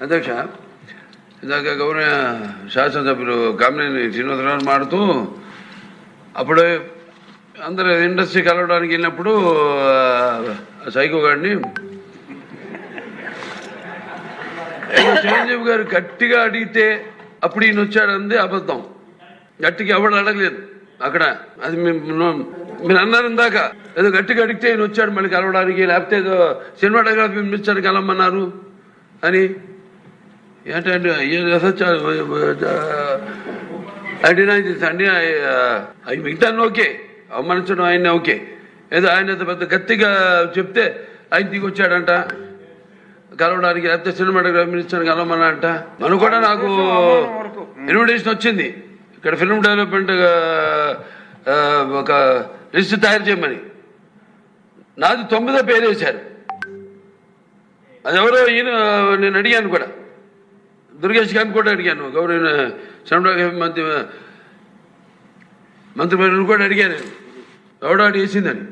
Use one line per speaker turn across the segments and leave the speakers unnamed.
అధ్యక్ష ఇందాక గౌరవ శాసనసభ్యులు కామినేని శ్రీనివాసరావు మాడుతూ అప్పుడు అందరూ ఇండస్ట్రీ కలవడానికి వెళ్ళినప్పుడు సైకో గారిని చిరంజీవి గారు గట్టిగా అడిగితే అప్పుడు ఈయన వచ్చాడంది అబద్ధం. గట్టిగా ఎవడు అడగలేదు. అక్కడ అది మీరు అన్నారు ఇందాక ఏదో గట్టిగా అడిగితే ఈయన వచ్చాడు మళ్ళీ కలవడానికి లేకపోతే ఏదో సినిమాటోగ్రఫీ మినిస్టర్ కలవమన్నారు అని. ఏంటంటే అడినా అండి అవి మిగతా ఓకే అవమానించడం ఆయన ఓకే. ఏదో ఆయన పెద్ద గట్టిగా చెప్తే ఆయన దిగి వచ్చాడంట. కలవడానికి లేకపోతే సినిమాటోగ్రఫీ మినిస్టర్ కలవమన్నా అంట మనం కూడా నాకు ఇన్విటేషన్ వచ్చింది. ఇక్కడ ఫిల్మ్ డెవలప్మెంట్ ఒక లిస్ట్ తయారు చేయమని. నాది తొమ్మిదో పేరు వేశారు. అది ఎవరో ఈయన నేను అడిగాను కూడా. దుర్గేష్ గారిని కూడా అడిగాను. గౌరవ సినిమాటోగ్రఫీ మంత్రి మంత్రి కూడా అడిగాను. ఎవడో చేసిందని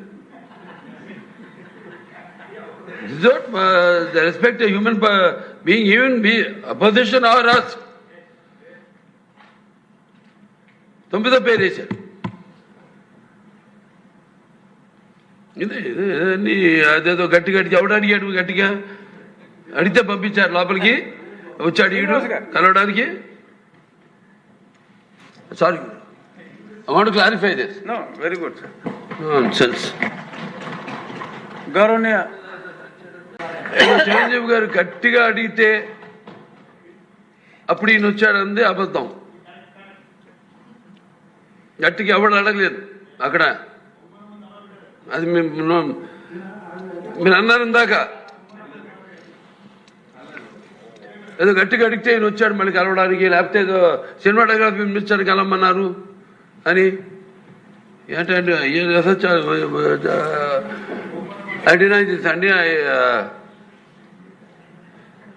This is not uh, the respect a human being, even be opposition or us. తొమ్మిదో పేరు వేశారు. ఇదే ఇదే అదేదో గట్టి గట్టి ఎవడు అడిగాడు గట్టిగా? అడిగితే పంపించారు లోపలికి. వచ్చి అడిగాడు కలవడానికి sorry I want clarify this
very good, sir.
సెన్స్
గౌరవనీయ
చిరంజీవి గారు గట్టిగా అడిగితే అప్పుడు ఈయన వచ్చాడంది అబద్ధం గట్టిగా ఎవడు అడగలేదు అక్కడ అది మీ- మీరు అన్నారు ఇందాక ఏదో గట్టిగా అడిగితే ఈయన వచ్చాడు మళ్ళీ కలవడానికి లేకపోతే ఏదో సినిమాటోగ్రఫీ మినిస్టర్ కలవమన్నారు అని. ఏంటంటే అడినా అండి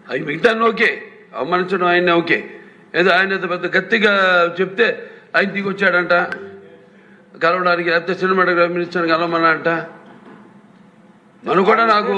అవి మిగతా ఓకే. అవమానించడం ఆయన ఓకే. ఏదో ఆయన పెద్ద గట్టిగా చెప్తే ఆయన దిగి వచ్చాడంట. కలవడానికి లేకపోతే సినిమాటోగ్రఫీ మినిస్టర్ కలవమన్నా అంట మనం కూడా నాకు